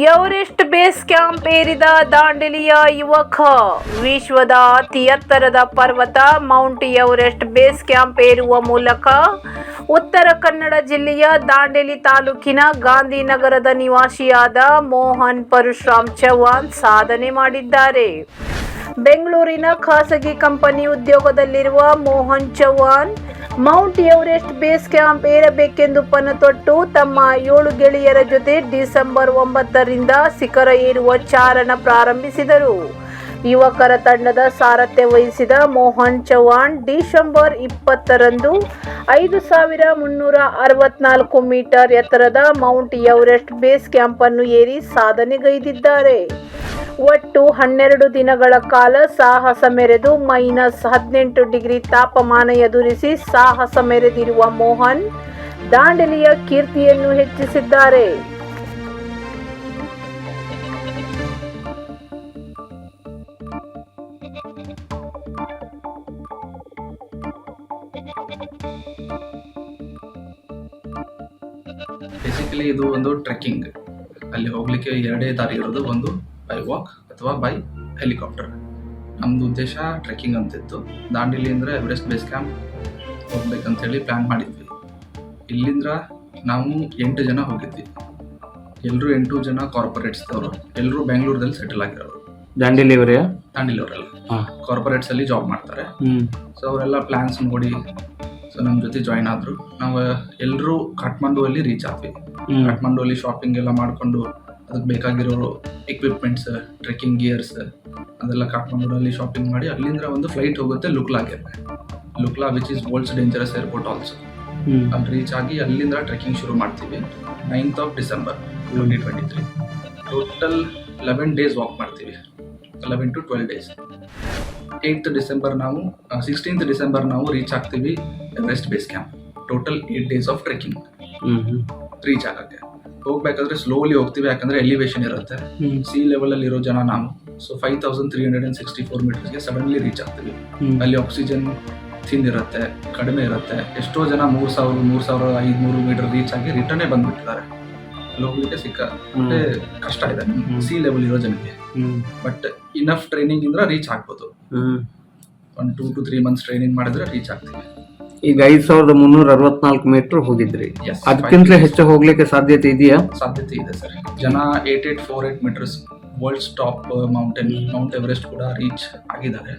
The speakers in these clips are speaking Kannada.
ಎವರೆಸ್ಟ್ ಬೇಸ್ ಕ್ಯಾಂಪ್ ಏರಿದ ದಾಂಡೇಲಿಯ ಯುವಕ. ವಿಶ್ವದ ಅತಿ ಎತ್ತರದ ಪರ್ವತ ಮೌಂಟ್ ಎವರೆಸ್ಟ್ ಬೇಸ್ ಕ್ಯಾಂಪ್ ಏರುವ ಮೂಲಕ ಉತ್ತರ ಕನ್ನಡ ಜಿಲ್ಲೆಯ ದಾಂಡೇಲಿ ತಾಲೂಕಿನ ಗಾಂಧಿನಗರದ ನಿವಾಸಿಯಾದ ಮೋಹನ್ ಪರಶುರಾಮ್ ಚೌಹಾಣ್ ಸಾಧನೆ ಮಾಡಿದ್ದಾರೆ. ಬೆಂಗಳೂರಿನ ಖಾಸಗಿ ಕಂಪನಿ ಉದ್ಯೋಗದಲ್ಲಿರುವ Mohan Chauhan Mount Everest base camp ಏರಬೇಕೆಂದು ಪಣತೊಟ್ಟು ತಮ್ಮ ಏಳು ಗೆಳೆಯರ ಜೊತೆ ಡಿಸೆಂಬರ್ ಒಂಬತ್ತರಿಂದ ಶಿಖರ ಏರುವ ಚಾರಣ ಪ್ರಾರಂಭಿಸಿದರು. ಯುವಕರ ತಂಡದ ಸಾರಥ್ಯ ವಹಿಸಿದ ಮೋಹನ್ ಚೌಹಾಣ್ ಡಿಸೆಂಬರ್ ಇಪ್ಪತ್ತರಂದು ಐದು ಸಾವಿರ ಮುನ್ನೂರ ಅರವತ್ನಾಲ್ಕು ಮೀಟರ್ ಎತ್ತರದ ಮೌಂಟ್ ಎವರೆಸ್ಟ್ ಬೇಸ್ ಕ್ಯಾಂಪನ್ನು ಏರಿ ಸಾಧನೆಗೈದಿದ್ದಾರೆ. ಒಟ್ಟು ಹನ್ನೆರಡು ದಿನಗಳ ಕಾಲ ಸಾಹಸ ಮೆರೆದು ಮೈನಸ್ ಹದಿನೆಂಟು ಡಿಗ್ರಿ ತಾಪಮಾನ ಎದುರಿಸಿ ಸಾಹಸ ಮೆರೆದಿರುವ ಮೋಹನ್ ದಾಂಡೇಲಿಯ ಕೀರ್ತಿಯನ್ನು ಹೆಚ್ಚಿಸಿದ್ದಾರೆ. ಬೇಸಿಕಲಿ ಇದು ಒಂದು ಟ್ರೆಕ್ಕಿಂಗ್ ಅಲ್ಲಿ ಹೋಗ್ಲಿಕ್ಕೆ ಎರಡೇ ದಾರಿ ಇರೋದು ಒಂದು ಬೈ ವಾಕ್ ಅಥವಾ ಬೈ ಹೆಲಿಕಾಪ್ಟರ್ ನಮ್ಮದು ಉದ್ದೇಶ ಟ್ರೆಕ್ಕಿಂಗ್ ಅಂತಿತ್ತು. ದಾಂಡೇಲಿ ಅಂದರೆ ಎವರೆಸ್ಟ್ ಬೇಸ್ ಕ್ಯಾಂಪ್ ಹೋಗ್ಬೇಕಂತೇಳಿ ಪ್ಲ್ಯಾನ್ ಮಾಡಿದ್ವಿ. ಇಲ್ಲಿಂದ ನಾವು ಎಂಟು ಜನ ಹೋಗಿದ್ವಿ. ಎಲ್ಲರೂ ಎಂಟು ಜನ ಕಾರ್ಪೊರೇಟ್ಸ್ದವರು ಎಲ್ಲರೂ ಬೆಂಗಳೂರಲ್ಲಿ ಸೆಟಲ್ ಆಗಿರೋರು. ದಾಂಡೇಲಿ ಅವರೇ? ದಾಂಡೇಲಿ ಅವರೆಲ್ಲ ಅಲ್ಲಿ ಕಾರ್ಪೊರೇಟ್ಸಲ್ಲಿ ಜಾಬ್ ಮಾಡ್ತಾರೆ ಸೊ ಅವರೆಲ್ಲ ಪ್ಲ್ಯಾನ್ಸ್ ನೋಡಿ ಸೊ ನಮ್ಮ ಜೊತೆ ಜಾಯ್ನ್ ಆದರು. ನಾವು ಎಲ್ಲರೂ ಕಾಠ್ಮಂಡುವಲ್ಲಿ ರೀಚ್ ಆದ್ವಿ. ಕಾಠ್ಮಂಡುವಲ್ಲಿ ಶಾಪಿಂಗ್ ಎಲ್ಲ ಮಾಡಿಕೊಂಡು ಅದಕ್ಕೆ ಬೇಕಾಗಿರೋ ಎಕ್ವಿಪ್ಮೆಂಟ್ಸ್ ಟ್ರೆಕ್ಕಿಂಗ್ ಗಿಯರ್ಸ್ ಅದೆಲ್ಲ ಕಾಠ್ಮಂಡುವಲ್ಲಿ ಶಾಪಿಂಗ್ ಮಾಡಿ ಅಲ್ಲಿಂದ ಒಂದು ಫ್ಲೈಟ್ ಹೋಗುತ್ತೆ ಲುಕ್ಲಾಗೆ. Lukla which is world's dangerous airport also ಹ್ಞೂ ಅಲ್ಲಿ ರೀಚ್ ಆಗಿ ಅಲ್ಲಿಂದ ಟ್ರೆಕ್ಕಿಂಗ್ ಶುರು ಮಾಡ್ತೀವಿ. Ninth of December twenty twenty three total eleven days walk ಮಾಡ್ತೀವಿ. Eleven to twelve days eighth December ನಾವು ಸಿಕ್ಸ್ಟೀನ್ತ್ ಡಿಸೆಂಬರ್ ನಾವು ರೀಚ್ ಆಗ್ತೀವಿ Everest base camp total eight days of trekking reach ಆಗಕ್ಕೆ ಹೋಗ್ಬೇಕಾದ್ರೆ ಸ್ಲೋಲಿ ಹೋಗ್ತೀವಿ ಯಾಕಂದ್ರೆ ಎಲಿವೇಶನ್ ಇರುತ್ತೆ. ಸಿ ಲೆವೆಲ್ ಅಲ್ಲಿ ಇರೋ ಜನ ನಾವು so five thousand three hundred and sixty four ಮೀಟರ್ಸ್ಗೆ suddenly reach ಆಗ್ತೀವಿ ಅಲ್ಲಿ ಆಕ್ಸಿಜನ್ ಥಿನ್ ಇರುತ್ತೆ ಕಡಿಮೆ ಇರುತ್ತೆ. ಎಷ್ಟೋ ಜನ ಮೂರು ಸಾವಿರ ಮೂರು ಸಾವಿರ ಐದುನೂರು ಮೀಟರ್ ರೀಚ್ ಆಗಿ ರಿಟರ್ನೇ ಬಂದ್ಬಿಟ್ಟಿದ್ದಾರೆ. ಅಲ್ಲಿ ಹೋಗ್ಲಿಕ್ಕೆ ಸಿಕ್ಕ ಕಷ್ಟ ಇದೆ. ಸಿ ಲೆವೆಲ್ ಇರೋ ಜನಕ್ಕೆ. ಬಟ್ ಇನಫ್ ಟ್ರೈನಿಂಗ್ ಇಂದ ರೀಚ್ ಆಗ್ಬೋದು. ಒನ್ ಒಂದು two to three months training ಮಾಡಿದ್ರೆ ರೀಚ್ ಆಗ್ತೀವಿ. ಈಗ ಐದ್ ಸಾವಿರದ ಮುನ್ನೂರ ಅರವತ್ನಾಲ್ಕು ಮೀಟರ್ ಹೋಗಿದ್ರಿ. ಅದಕ್ಕಿಂತ ಅದಕ್ಕಿಂತಲೇ ಹೆಚ್ಚು ಹೋಗ್ಲಿಕ್ಕೆ ಸಾಧ್ಯತೆ ಇದೆಯಾ? ಸಾಧ್ಯತೆ ಇದೆ ಸರ್. ಜನ eight eight four eight meters world top mountain mount Everest ಕೂಡ ರೀಚ್ ಆಗಿದ್ದಾರೆ.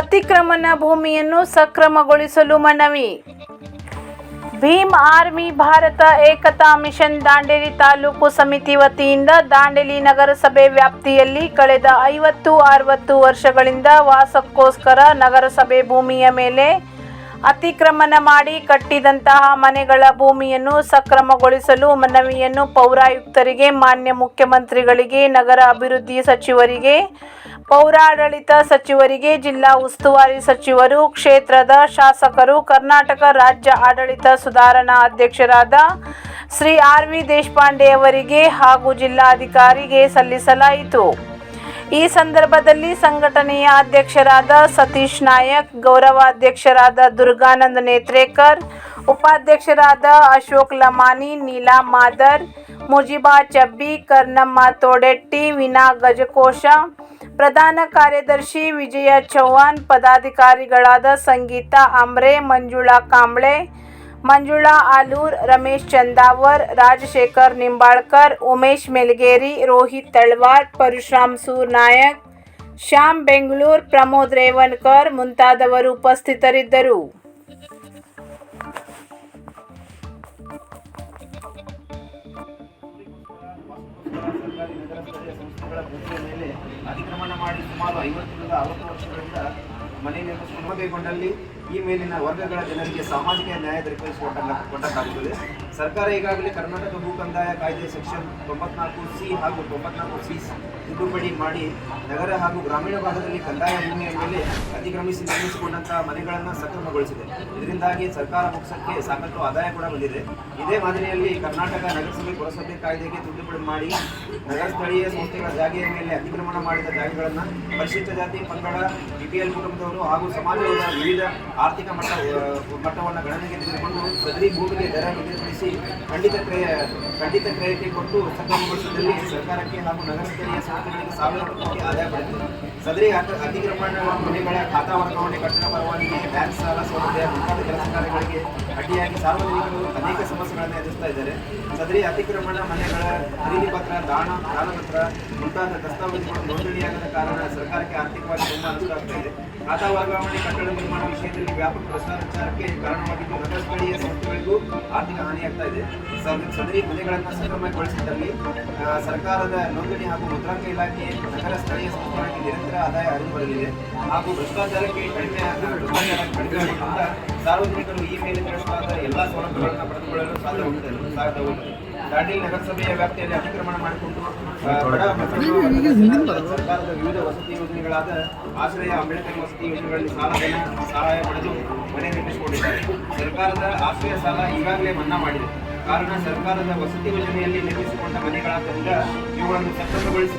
ಅತಿಕ್ರಮಣ ಭೂಮಿಯನ್ನು ಸಕ್ರಮಗೊಳಿಸಲು ಮನವಿ. ಭೀಮ್ ಆರ್ಮಿ ಭಾರತ ಏಕತಾ ಮಿಷನ್ ದಾಂಡೇಲಿ ತಾಲೂಕು ಸಮಿತಿ ವತಿಯಿಂದ ದಾಂಡೇಲಿ ನಗರಸಭೆ ವ್ಯಾಪ್ತಿಯಲ್ಲಿ ಕಳೆದ ಐವತ್ತು ಅರವತ್ತು ವರ್ಷಗಳಿಂದ ವಾಸಕ್ಕೋಸ್ಕರ ನಗರಸಭೆ ಭೂಮಿಯ ಮೇಲೆ ಅತಿಕ್ರಮಣ ಮಾಡಿ ಕಟ್ಟಿದಂತಹ ಮನೆಗಳ ಭೂಮಿಯನ್ನು ಸಕ್ರಮಗೊಳಿಸಲು ಮನವಿಯನ್ನು ಪೌರಾಯುಕ್ತರಿಗೆ, ಮಾನ್ಯ ಮುಖ್ಯಮಂತ್ರಿಗಳಿಗೆ, ನಗರ ಅಭಿವೃದ್ಧಿ ಸಚಿವರಿಗೆ ಪೌರಾಡಳಿತ ಸಚಿವರಿಗೆ ಜಿಲ್ಲಾ ಉಸ್ತುವಾರಿ ಸಚಿವರು, ಕ್ಷೇತ್ರದ ಶಾಸಕರು, ಕರ್ನಾಟಕ ರಾಜ್ಯ ಆಡಳಿತ ಸುಧಾರಣಾ ಅಧ್ಯಕ್ಷರಾದ ಶ್ರೀ ಆರ್ ವಿ ದೇಶಪಾಂಡೆ ಅವರಿಗೆ ಹಾಗೂ ಜಿಲ್ಲಾಧಿಕಾರಿಗೆ ಸಲ್ಲಿಸಲಾಯಿತು. ಈ ಸಂದರ್ಭದಲ್ಲಿ ಸಂಘಟನೆಯ ಅಧ್ಯಕ್ಷರಾದ ಸತೀಶ್ ನಾಯಕ್, ಗೌರವಾಧ್ಯಕ್ಷರಾದ ದುರ್ಗಾನಂದ ನೇತ್ರೇಕರ್, ಉಪಾಧ್ಯಕ್ಷರಾದ ಅಶೋಕ್ ಲಮಾನಿ, ನೀಲಾ ಮಾದರ್, ಮುಜಿಬಾ ಚಬ್ಬಿ, ಕರ್ನಮ್ಮ ತೋಡೆಟ್ಟಿ, ವಿನಾ ಗಜಕೋಶ ಪ್ರಧಾನ ಕಾರ್ಯದರ್ಶಿ ವಿಜಯ ಚೌಹಾಣ್, ಪದಾಧಿಕಾರಿಗಳಾದ ಸಂಗೀತಾ ಅಂಬ್ರೆ, ಮಂಜುಳಾ ಕಾಂಬ್ಳೆ, ಮಂಜುಳಾ ಆಲೂರ್, ರಮೇಶ್ ಚಂದಾವರ್, ರಾಜಶೇಖರ್ ನಿಂಬಾಳ್ಕರ್, ಉಮೇಶ್ ಮೆಲ್ಗೇರಿ, ರೋಹಿತ್ ತಳ್ವಾರ್, ಪರಶುರಾಮ್ ಸೂರ್ ನಾಯಕ್ ಶ್ಯಾಮ್ ಬೆಂಗಳೂರ್, ಪ್ರಮೋದ್ ರೇವಣ್ಕರ್ ಮುಂತಾದವರು ಉಪಸ್ಥಿತರಿದ್ದರು. ಸ್ಥಳೀಯ ಸಂಸ್ಥೆಗಳ ಭೂಮಿಯ ಮೇಲೆ ಅತಿಕ್ರಮಣ ಮಾಡಿ ಸುಮಾರು ಐವತ್ತರಿಂದ ಅರವತ್ತು ವರ್ಷಗಳಿಂದ ಮನೆ ನಿರ್ಮಿಸಿಕೊಂಡು ಕೈಗೊಂಡಲ್ಲಿ ಈ ಮೇಲಿನ ವರ್ಗಗಳ ಜನರಿಗೆ ಸಾಮಾಜಿಕ ನ್ಯಾಯ ದೊರಕಿಸಿಕೊಟ್ಟ ಕೊಟ್ಟಕ್ಕಾಗುತ್ತದೆ ಸರ್ಕಾರ ಈಗಾಗಲೇ ಕರ್ನಾಟಕ ಭೂ ಕಂದಾಯ ಕಾಯ್ದೆ ಸೆಕ್ಷನ್ ತೊಂಬತ್ನಾಲ್ಕು ಸಿ ಹಾಗೂ ತೊಂಬತ್ನಾಲ್ಕು ಸಿ ತಿದ್ದುಪಡಿ ಮಾಡಿ ನಗರ ಹಾಗೂ ಗ್ರಾಮೀಣ ಭಾಗದಲ್ಲಿ ಕಂದಾಯ ಭೂಮಿಯ ಮೇಲೆ ಅತಿಕ್ರಮಿಸಿ ನಿರ್ಮಿಸಿಕೊಂಡಂತಹ ಮನೆಗಳನ್ನು ಸಕ್ರಮಗೊಳಿಸಿದೆ. ಇದರಿಂದಾಗಿ ಸರ್ಕಾರ ಮುಖ್ಯಕ್ಕೆ ಸಾಕಷ್ಟು ಆದಾಯ ಕೂಡ ಬಂದಿದೆ. ಇದೇ ಮಾದರಿಯಲ್ಲಿ ಕರ್ನಾಟಕ ನಗರಸಭೆ ಪುರಸಭೆ ಕಾಯ್ದೆಗೆ ತಿದ್ದುಪಡಿ ಮಾಡಿ ನಗರ ಸ್ಥಳೀಯ ಸಂಸ್ಥೆಗಳ ಜಾಗೆಯ ಮೇಲೆ ಅತಿಕ್ರಮಣ ಮಾಡಿದ ಜಾಗಗಳನ್ನು ಪರಿಶಿಷ್ಟ ಜಾತಿ, ಪಂಗಡ, ಬಿಪಿಎಲ್ ಕುಟುಂಬದವರು ಹಾಗೂ ಸಮಾಜದ ವಿವಿಧ ಆರ್ಥಿಕ ಮಟ್ಟ, ಮಟ್ಟವನ್ನು ಗಣನೆಗೆ ತೆಗೆದುಕೊಂಡು ಸದರಿ ಭೂಮಿಗೆ ದರ ನಿಗದಿಪಡಿಸಿ ಖಂಡಿತ ಕ್ರಯ, ಖಂಡಿತ ಕ್ರಯಕ್ಕೆ ಕೊಟ್ಟು ಸಕ್ರಮಗೊಳಿಸಿದಲ್ಲಿ ಸರ್ಕಾರಕ್ಕೆ ಹಾಗೂ ನಗರ ಸ್ಥಳೀಯ ಸಾವಿರ ಕೋಟಿ ಆದಾಯ ಪಡೆದಿದೆ. ಸದರಿ ಅತಿಕ್ರಮಣ ಮನೆಗಳ ಖಾತಾ ವರ್ಗಾವಣೆ ಕಟ್ಟಡ ಪರವಾನಗಿ ಬ್ಯಾಂಕ್ ಸಾಲ ಸೌಲಭ್ಯ ಮುಂತಾದ ಕೆಲಸ ಕಾರ್ಯಗಳಿಗೆ ಅಡ್ಡಿಯಾಗಿ ಸಾರ್ವಜನಿಕರು ಅನೇಕ ಸಮಸ್ಯೆಗಳನ್ನು ಎದುರಿಸ್ತಾ ಇದ್ದಾರೆ. ಸದರಿ ಅತಿಕ್ರಮಣ ಮನೆಗಳ ಖರೀದಿ ಪತ್ರ ದಾನ ದಾನಪತ್ರ ಮುಂತಾದ ದಸ್ತಾವೇಜುಗಳು ನೋಂದಣಿಯಾಗದ ಕಾರಣ ಸರ್ಕಾರಕ್ಕೆ ಆರ್ಥಿಕವಾಗಿ ತುಂಬಾ ಅನುಕೂಲ ಆಗ್ತಾ ಇದೆ. ಖಾತಾ ವರ್ಗಾವಣೆ ಕಟ್ಟಡ ನಿರ್ಮಾಣ ವಿಷಯದಲ್ಲಿ ವ್ಯಾಪಕ ಭ್ರಷ್ಟಾಚಾರಕ್ಕೆ ಕಾರಣವಾಗಿದ್ದು ನಗರ ಸ್ಥಳೀಯ ಸಂಸ್ಥೆಗಳಿಗೂ ಆರ್ಥಿಕ ಹಾನಿಯಾಗ್ತಾ ಇದೆ. ಸದ- ಸದರಿ ಮನೆಗಳನ್ನು ಸಕ್ರಮಗೊಳಿಸಿದ್ದಲ್ಲಿ ಆ, ಸರ್ಕಾರದ ನೋಂದಣಿ ಹಾಗೂ ಮುದ್ರಾಂಕ ಇಲಾಖೆ ನಗರ ಸ್ಥಳೀಯ ಸಂಸ್ಥೆಗಳಿಗೆ ನಿರಂತರ ಆದಾಯ ಹರಿದು ಬರಲಿದೆ. ಹಾಗೂ ಭ್ರಷ್ಟಾಚಾರಕ್ಕೆ ಕಡಿಮೆ ಸಾರ್ವಜನಿಕರು ಈ ಮೇಲೆ ತಿಳಿಸಲಾದ ಎಲ್ಲಾ ಸೌಲಭ್ಯಗಳನ್ನು ಪಡೆದುಕೊಳ್ಳಲು ಸಾಧ್ಯವಾಗುತ್ತದೆ ಸಾಧ್ಯವಾಗುತ್ತದೆ ದಾಂಡೇಲಿ ನಗರಸಭೆಯ ವ್ಯಾಪ್ತಿಯಲ್ಲಿ ಅತಿಕ್ರಮಣ ಮಾಡಿಕೊಂಡು ಬಡ ಸರ್ಕಾರದ ವಿವಿಧ ವಸತಿ ಯೋಜನೆಗಳಾದ ಆಶ್ರಯ ಅಂಬೇಡ್ಕರ್ ವಸತಿ ಯೋಜನೆಗಳಲ್ಲಿ ಸಾಲವನ್ನು ಸಹಾಯ ಪಡೆದು ಮನೆ ನಿರ್ಮಿಸಿಕೊಂಡಿದ್ದಾರೆ. ಸರ್ಕಾರದ ಆಶ್ರಯ ಸಾಲ ಈಗಾಗಲೇ ಮನ್ನಾ ಮಾಡಿದೆ. ಕಾರಣ ಸರ್ಕಾರದ ವಸತಿ ಯೋಜನೆಯಲ್ಲಿ ನಿರ್ಮಿಸಿಕೊಂಡ ಮನೆಗಳಾದ್ದರಿಂದ ಇವುಗಳನ್ನು ಸಕ್ರಮಗೊಳಿಸಿ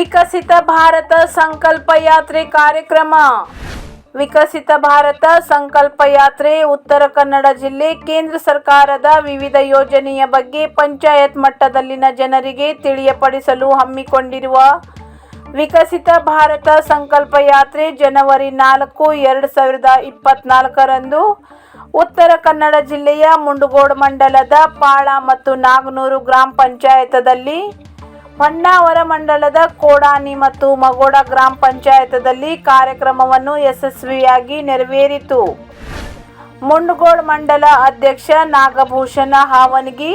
ವಿಕಸಿತ ಭಾರತ ಸಂಕಲ್ಪ ಯಾತ್ರೆ ಕಾರ್ಯಕ್ರಮ. ವಿಕಸಿತ ಭಾರತ ಸಂಕಲ್ಪ ಯಾತ್ರೆ ಉತ್ತರ ಕನ್ನಡ ಜಿಲ್ಲೆ ಕೇಂದ್ರ ಸರ್ಕಾರದ ವಿವಿಧ ಯೋಜನೆಯ ಬಗ್ಗೆ ಪಂಚಾಯತ್ ಮಟ್ಟದಲ್ಲಿನ ಜನರಿಗೆ ತಿಳಿಯಪಡಿಸಲು ಹಮ್ಮಿಕೊಂಡಿರುವ ವಿಕಸಿತ ಭಾರತ ಸಂಕಲ್ಪ ಯಾತ್ರೆ ಜನವರಿ ನಾಲ್ಕು, ಎರಡು ಸಾವಿರದ ಇಪ್ಪತ್ನಾಲ್ಕರಂದು ಉತ್ತರ ಕನ್ನಡ ಜಿಲ್ಲೆಯ ಮುಂಡಗೋಡು ಮಂಡಲದ ಪಾಳ ಮತ್ತು ನಾಗನೂರು ಗ್ರಾಮ ಪಂಚಾಯತದಲ್ಲಿ ಹೊನ್ನಾವರ ಮಂಡಲದ ಕೋಡಾನಿ ಮತ್ತು ಮಗೋಡ ಗ್ರಾಮ ಪಂಚಾಯತದಲ್ಲಿ ಕಾರ್ಯಕ್ರಮವನ್ನು ಯಶಸ್ವಿಯಾಗಿ ನೆರವೇರಿತು. ಮುಂಡಗೋಡ್ ಮಂಡಲ ಅಧ್ಯಕ್ಷ ನಾಗಭೂಷಣ ಹಾವನಗಿ,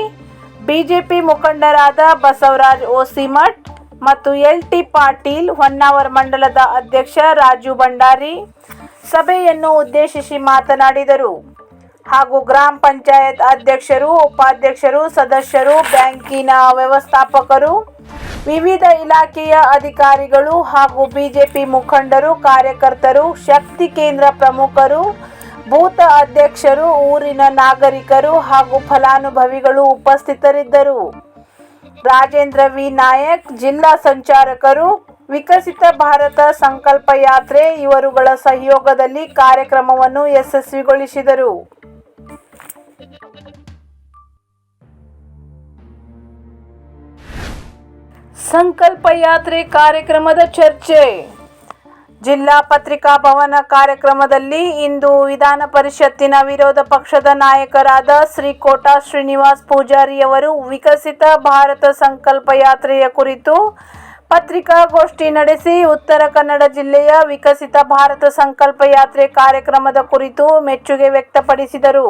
ಬಿಜೆಪಿ ಮುಖಂಡರಾದ ಬಸವರಾಜ್ ಓಸಿಮಠ್ ಮತ್ತು ಎಲ್ ಟಿ ಪಾಟೀಲ್, ಹೊನ್ನಾವರ ಮಂಡಲದ ಅಧ್ಯಕ್ಷ ರಾಜು ಭಂಡಾರಿ ಸಭೆಯನ್ನು ಉದ್ದೇಶಿಸಿ ಮಾತನಾಡಿದರು. ಹಾಗೂ ಗ್ರಾಮ ಪಂಚಾಯತ್ ಅಧ್ಯಕ್ಷರು, ಉಪಾಧ್ಯಕ್ಷರು, ಸದಸ್ಯರು, ಬ್ಯಾಂಕಿನ ವ್ಯವಸ್ಥಾಪಕರು ವಿವಿಧ ಇಲಾಖೆಯ ಅಧಿಕಾರಿಗಳು ಹಾಗೂ ಬಿಜೆಪಿ ಮುಖಂಡರು, ಕಾರ್ಯಕರ್ತರು, ಶಕ್ತಿ ಕೇಂದ್ರ ಪ್ರಮುಖರು ಭೂತ ಅಧ್ಯಕ್ಷರು, ಊರಿನ ನಾಗರಿಕರು ಹಾಗೂ ಫಲಾನುಭವಿಗಳು ಉಪಸ್ಥಿತರಿದ್ದರು. ರಾಜೇಂದ್ರ ವಿ. ನಾಯಕ್, ಜಿಲ್ಲಾ ಸಂಚಾರಕರು, ವಿಕಸಿತ ಭಾರತ ಸಂಕಲ್ಪ ಯಾತ್ರೆ, ಇವರುಗಳ ಸಹಯೋಗದಲ್ಲಿ ಕಾರ್ಯಕ್ರಮವನ್ನು ಯಶಸ್ವಿಗೊಳಿಸಿದರು. ಸಂಕಲ್ಪ ಯಾತ್ರೆ ಕಾರ್ಯಕ್ರಮದ ಚರ್ಚೆ. ಜಿಲ್ಲಾ ಪತ್ರಿಕಾ ಭವನ ಕಾರ್ಯಕ್ರಮದಲ್ಲಿ ಇಂದು ವಿಧಾನ ಪರಿಷತ್ತಿನ ವಿರೋಧ ಪಕ್ಷದ ನಾಯಕರಾದ ಶ್ರೀ ಕೋಟಾ ಶ್ರೀನಿವಾಸ್ ಪೂಜಾರಿಯವರು ವಿಕಸಿತ ಭಾರತ ಸಂಕಲ್ಪ ಯಾತ್ರೆಯ ಕುರಿತು ಪತ್ರಿಕಾಗೋಷ್ಠಿ ನಡೆಸಿ ಉತ್ತರ ಕನ್ನಡ ಜಿಲ್ಲೆಯ ವಿಕಸಿತ ಭಾರತ ಸಂಕಲ್ಪ ಯಾತ್ರೆ ಕಾರ್ಯಕ್ರಮದ ಕುರಿತು ಮೆಚ್ಚುಗೆ ವ್ಯಕ್ತಪಡಿಸಿದರು.